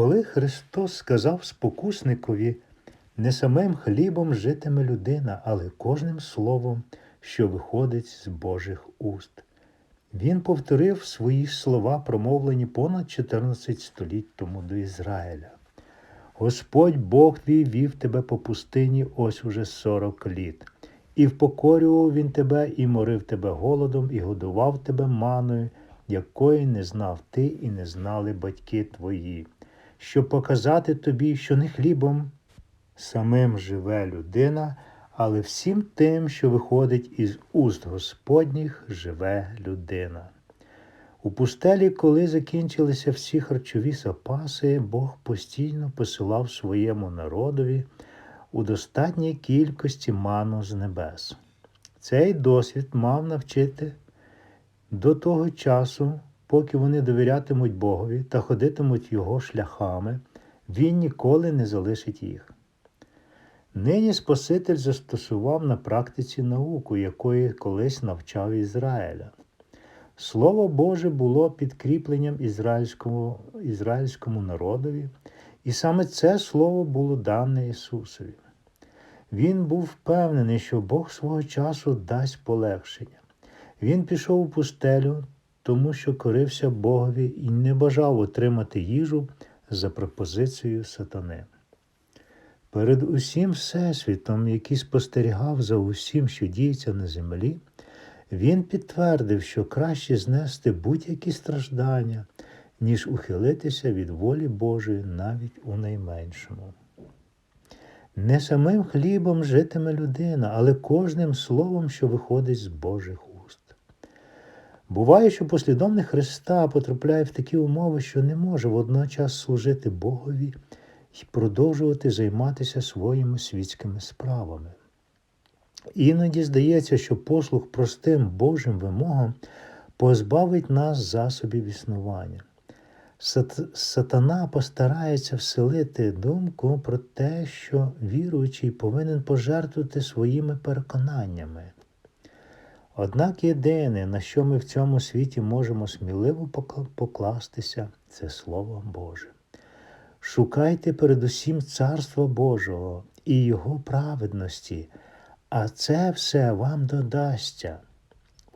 Коли Христос сказав спокусникові, не самим хлібом житиме людина, але кожним словом, що виходить з Божих уст. Він повторив свої слова, промовлені понад 14 століть тому до Ізраїля. Господь Бог твій вів тебе по пустині ось уже 40 літ, і впокорював він тебе, і морив тебе голодом, і годував тебе маною, якої не знав ти і не знали батьки твої, щоб показати тобі, що не хлібом самим живе людина, але всім тим, що виходить із уст Господніх, живе людина. У пустелі, коли закінчилися всі харчові запаси, Бог постійно посилав своєму народові у достатній кількості ману з небес. Цей досвід мав навчити до того часу, поки вони довірятимуть Богові та ходитимуть Його шляхами, Він ніколи не залишить їх. Нині Спаситель застосував на практиці науку, якої колись навчав Ізраїля. Слово Боже було підкріпленням ізраїльському, ізраїльському народові, і саме це слово було дане Ісусові. Він був впевнений, що Бог свого часу дасть полегшення. Він пішов у пустелю, тому що корився Богові і не бажав отримати їжу за пропозицією сатани. Перед усім Всесвітом, який спостерігав за усім, що діється на землі, він підтвердив, що краще знести будь-які страждання, ніж ухилитися від волі Божої навіть у найменшому. Не самим хлібом житиме людина, але кожним словом, що виходить з Божих. Буває, що послідовник Христа потрапляє в такі умови, що не може водночас служити Богові і продовжувати займатися своїми світськими справами. Іноді здається, що послух простим Божим вимогам позбавить нас засобів існування. Сатана постарається вселити думку про те, що віруючий повинен пожертвувати своїми переконаннями. Однак єдине, на що ми в цьому світі можемо сміливо покластися, це Слово Боже. Шукайте передусім Царства Божого і Його праведності, а це все вам додасться.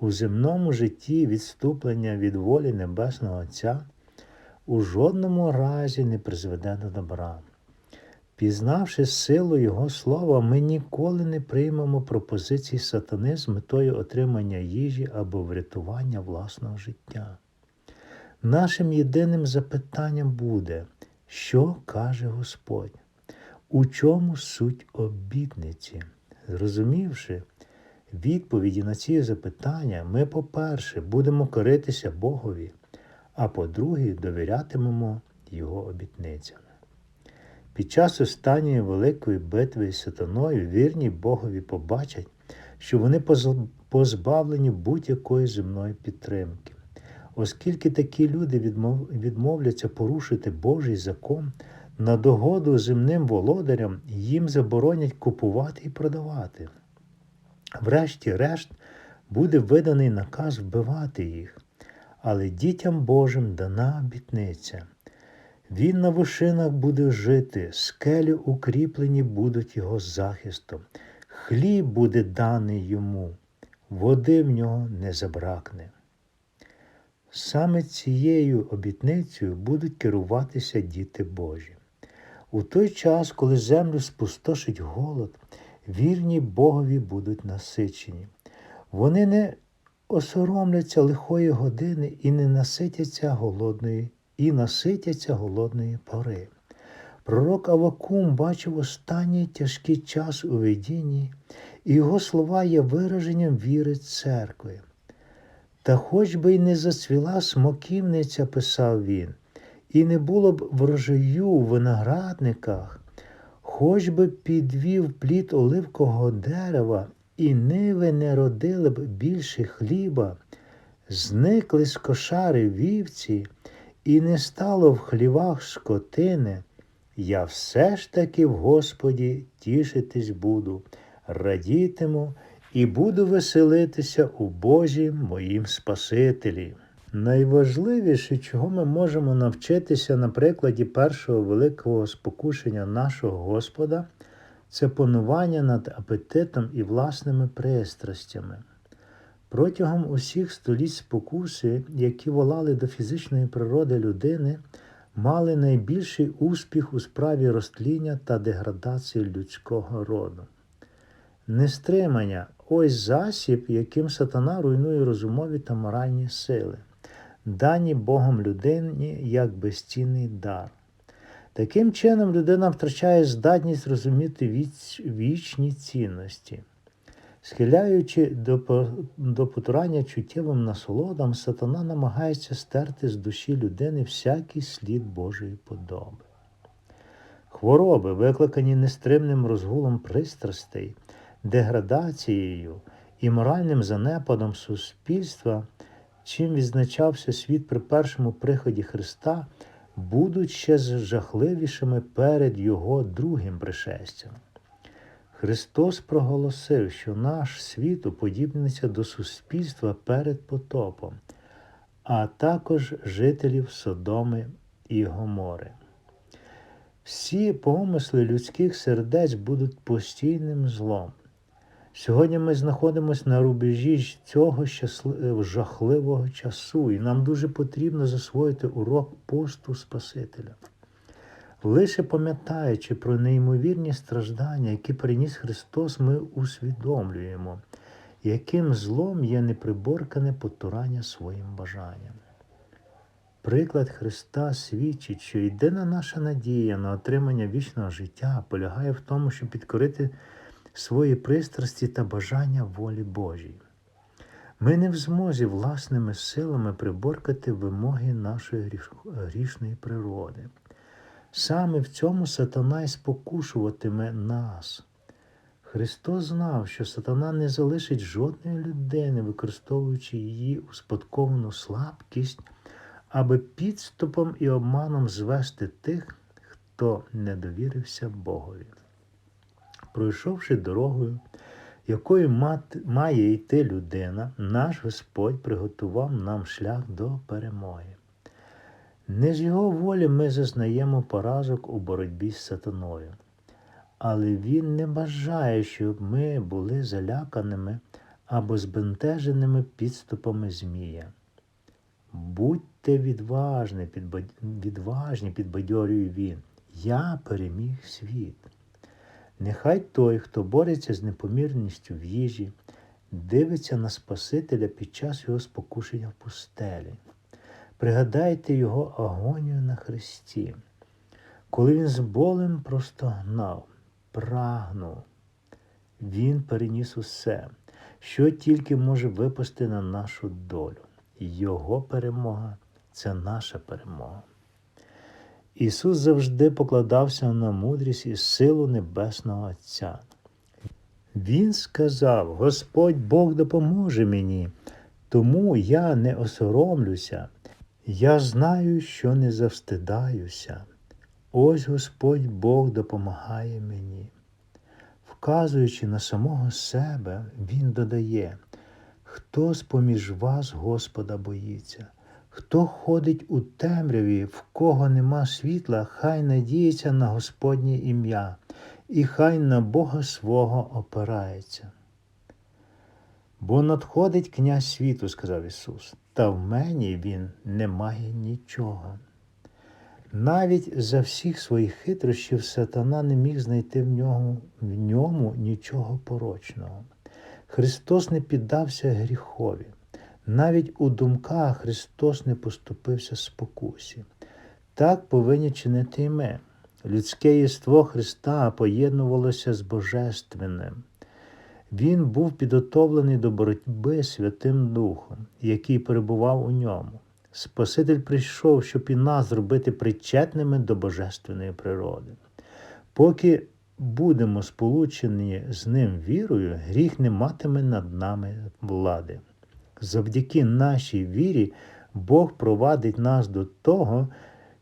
У земному житті відступлення від волі Небесного Отця у жодному разі не призведе до добра. Пізнавши силу Його слова, ми ніколи не приймемо пропозицій сатани з метою отримання їжі або врятування власного життя. Нашим єдиним запитанням буде, що каже Господь? У чому суть обітниці? Зрозумівши відповіді на ці запитання, ми, по-перше, будемо коритися Богові, а по-друге, довірятимемо Його обітницям. Під час останньої великої битви з сатаною вірні Богові побачать, що вони позбавлені будь-якої земної підтримки. Оскільки такі люди відмовляться порушити Божий закон, на догоду земним володарям їм заборонять купувати і продавати. Врешті-решт буде виданий наказ вбивати їх, але дітям Божим дана обітниця. Він на вишинах буде жити, скелі укріплені будуть його захистом, хліб буде даний йому, води в нього не забракне. Саме цією обітницею будуть керуватися діти Божі. У той час, коли землю спустошить голод, вірні Богові будуть насичені. Вони не осоромляться лихої години і не наситяться голодної, і наситяться голодної пори. Пророк Авакум бачив останній тяжкий час у видінні, і його слова є вираженням віри церкви. Та хоч би й не зацвіла смоківниця, писав він, і не було б врожаю у виноградниках, хоч би підвів плід оливкового дерева, і ниви не родили б більше хліба, зникли з кошари вівці, і не стало в хлівах скотини, я все ж таки в Господі тішитись буду, радітиму і буду веселитися у Божі моїм Спасителі. Найважливіше, чого ми можемо навчитися на прикладі першого великого спокушення нашого Господа, це панування над апетитом і власними пристрастями. Протягом усіх століть спокуси, які волали до фізичної природи людини, мали найбільший успіх у справі розтління та деградації людського роду. Нестримання ось засіб, яким сатана руйнує розумові та моральні сили, дані Богом людині як безцінний дар. Таким чином, людина втрачає здатність розуміти віч, вічні цінності. Схиляючи до, до потурання чуттєвим насолодам, сатана намагається стерти з душі людини всякий слід Божої подоби. Хвороби, викликані нестримним розгулом пристрастей, деградацією і моральним занепадом суспільства, чим відзначався світ при першому приході Христа, будуть ще жахливішими перед Його другим пришестям. Христос проголосив, що наш світ уподібниться до суспільства перед потопом, а також жителів Содоми і Гомори. Всі помисли людських сердець будуть постійним злом. Сьогодні ми знаходимося на рубежі цього щасли- жахливого часу, і нам дуже потрібно засвоїти урок посту Спасителя. Лише пам'ятаючи про неймовірні страждання, які приніс Христос, ми усвідомлюємо, яким злом є неприборкане потурання своїм бажанням. Приклад Христа свідчить, що єдина наша надія на отримання вічного життя полягає в тому, щоб підкорити свої пристрасті та бажання волі Божій. Ми не в змозі власними силами приборкати вимоги нашої грішної природи. Саме в цьому сатана й спокушуватиме нас. Христос знав, що сатана не залишить жодної людини, використовуючи її успадковану слабкість, аби підступом і обманом звести тих, хто не довірився Богові. Пройшовши дорогою, якою має йти людина, наш Господь приготував нам шлях до перемоги. Не з його волі ми зазнаємо поразок у боротьбі з сатаною, але він не бажає, щоб ми були заляканими або збентеженими підступами Змія. Будьте відважні, підбад- відважні, підбадьорює він. Я переміг світ. Нехай той, хто бореться з непомірністю в їжі, дивиться на Спасителя під час його спокушення в пустелі. Пригадайте його агонію на Христі, коли він з болем простогнав, прагнув. Він переніс усе, що тільки може випасти на нашу долю. Його перемога це наша перемога. Ісус завжди покладався на мудрість і силу Небесного Отця. Він сказав: Господь Бог допоможе мені, тому я не осоромлюся. Я знаю, що не завстидаюся. Ось Господь Бог допомагає мені. Вказуючи на самого себе, Він додає, хто з-поміж вас Господа боїться, хто ходить у темряві, в кого нема світла, хай надіється на Господнє ім'я, і хай на Бога свого опирається. Бо надходить князь світу, сказав Ісус, та в мені він не має нічого. Навіть за всіх своїх хитрощів сатана не міг знайти в ньому, в ньому нічого порочного. Христос не піддався гріхові. Навіть у думках Христос не поступився спокусі. Так повинні чинити і ми. Людське єство Христа поєднувалося з Божественним. Він був підготовлений до боротьби Святим Духом, який перебував у ньому. Спаситель прийшов, щоб і нас зробити причетними до божественної природи. Поки будемо сполучені з ним вірою, гріх не матиме над нами влади. Завдяки нашій вірі Бог провадить нас до того,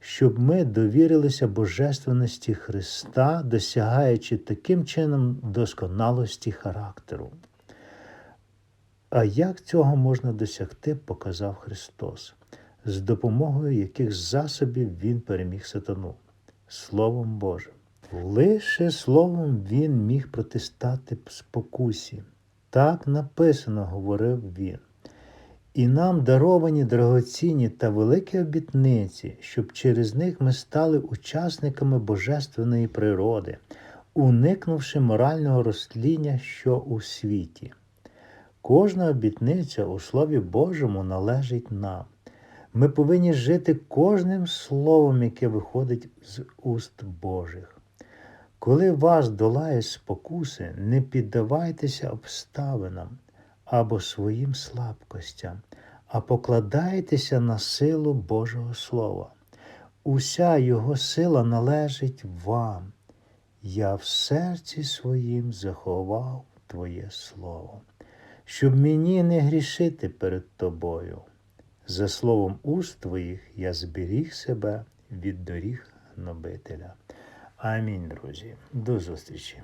щоб ми довірилися божественності Христа, досягаючи таким чином досконалості характеру. А як цього можна досягти, показав Христос. з допомогою яких засобів він переміг сатану Словом Божим. Лише словом він міг протистати спокусі. Так написано, говорив він. І нам даровані дорогоцінні та великі обітниці, щоб через них ми стали учасниками божественної природи, уникнувши морального розтління, що у світі. Кожна обітниця у Слові Божому належить нам. Ми повинні жити кожним словом, яке виходить з уст Божих. Коли вас долає спокуси, не піддавайтеся обставинам або своїм слабкостям, а покладайтеся на силу Божого Слова. Уся Його сила належить вам. Я в серці своїм заховав Твоє Слово, щоб мені не грішити перед Тобою. За словом уст Твоїх я зберіг себе від доріг гнобителя. Амінь, друзі. До зустрічі.